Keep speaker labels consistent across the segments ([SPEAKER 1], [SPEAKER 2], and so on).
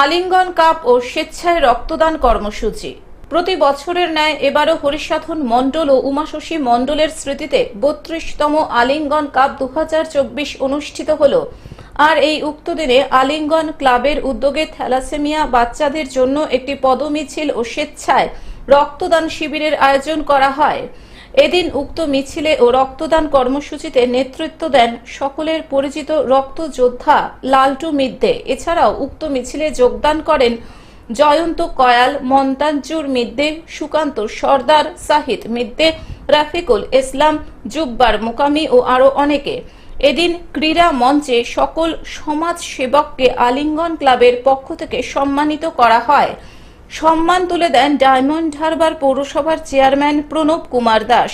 [SPEAKER 1] আলিঙ্গন কাপ ও স্বেচ্ছায় রক্তদান কর্মসূচি। প্রতি বছরের ন্যায় এবারও হরিসাধন মণ্ডল ও উমাশশী মণ্ডলের স্মৃতিতে বত্রিশতম আলিঙ্গন কাপ দু হাজার চব্বিশ অনুষ্ঠিত হল। আর এই উক্ত দিনে আলিঙ্গন ক্লাবের উদ্যোগে থ্যালাসেমিয়া বাচ্চাদের জন্য একটি পদমিছিল ও স্বেচ্ছায় রক্তদান শিবিরের আয়োজন করা হয়। এদিন উক্ত মিছিলে ও রক্তদান কর্মসূচিতে নেতৃত্ব দেন সকলের পরিচিত রক্তযোদ্ধা লালটু মিদ্দে। এছাড়াও উক্ত মিছিলে যোগদান করেন জয়ন্ত কয়াল, মন্তাঞ্জুর মিদ্দে, সুকান্ত সর্দার, সাহিদ মিদ্দে, রাফিকুল ইসলাম, জুব্বার মোকামি ও আরও অনেকে। এদিন ক্রীড়া মঞ্চে সকল সমাজ সেবককে আলিঙ্গন ক্লাবের পক্ষ থেকে সম্মানিত করা হয়। সম্মান তুলে দেন ডায়মন্ড হারবার পৌরসভার চেয়ারম্যান প্রণব কুমার দাস।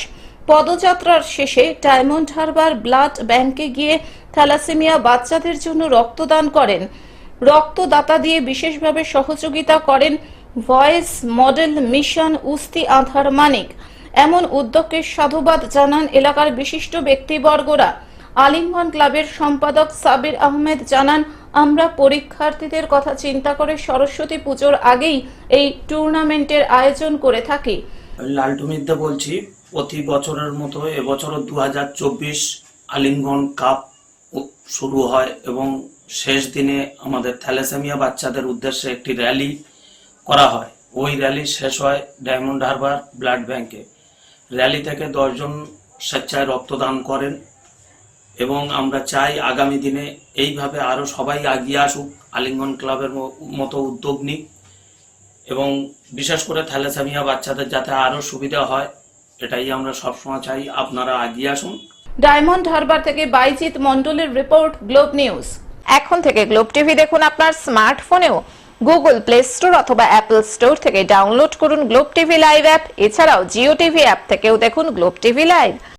[SPEAKER 1] পদযাত্রার শেষে ডায়মন্ড হারবার ব্লাড ব্যাংকে গিয়ে থ্যালাসেমিয়া বাচ্চাদের জন্য রক্তদান করেন। রক্তদাতা দিয়ে বিশেষভাবে সহযোগিতা করেন voice model mission Usthi Adhar Manik. এমন উদ্যোগকে সাধুবাদ জানান এলাকার বিশিষ্ট ব্যক্তিবর্গরা। আলিঙ্গন ক্লাবের সম্পাদক সাবির আহমেদ জানান, আমরা পরীক্ষার্থীদের কথা চিন্তা করে সরস্বতী পুজোর আগেই এই টুর্নামেন্টের আয়োজন করে থাকি।
[SPEAKER 2] লালটু বলছি, প্রতি বছরের মতো এবছরও দু হাজার চব্বিশ আলিঙ্গন কাপ শুরু হয় এবং শেষ দিনে আমাদের থ্যালাসেমিয়া বাচ্চাদের উদ্দেশ্যে একটি র্যালি করা হয়। ওই র্যালি শেষ হয় ডায়মন্ড হারবার ব্লাড ব্যাংকে। র্যালি থেকে দশজন স্বেচ্ছায় রক্তদান করেন। এবং আমরা চাই আগামী দিনে এইভাবে আরও সবাই এগিয়ে আসুক আলিঙ্গন ক্লাবের মতো উদ্যোগ নিক এবং বিশেষ করে থ্যালাসেমিয়া বাচ্চাদের যাতে আরও সুবিধা হয় এটাই আমরা সবসময় চাই আপনারা এগিয়ে আসুন।
[SPEAKER 1] ডায়মন্ড হারবার থেকে বাইজিৎ মন্ডলের রিপোর্ট গ্লোব নিউজ।
[SPEAKER 3] এখন থেকে গ্লোব টিভি দেখুন আপনার স্মার্টফোনেও। গুগল প্লে স্টোর অথবা অ্যাপল স্টোর থেকে ডাউনলোড করুন গ্লোব টিভি লাইভ অ্যাপ। এছাড়াও জিও টিভি অ্যাপ থেকেও দেখুন গ্লোব টিভি লাইভ।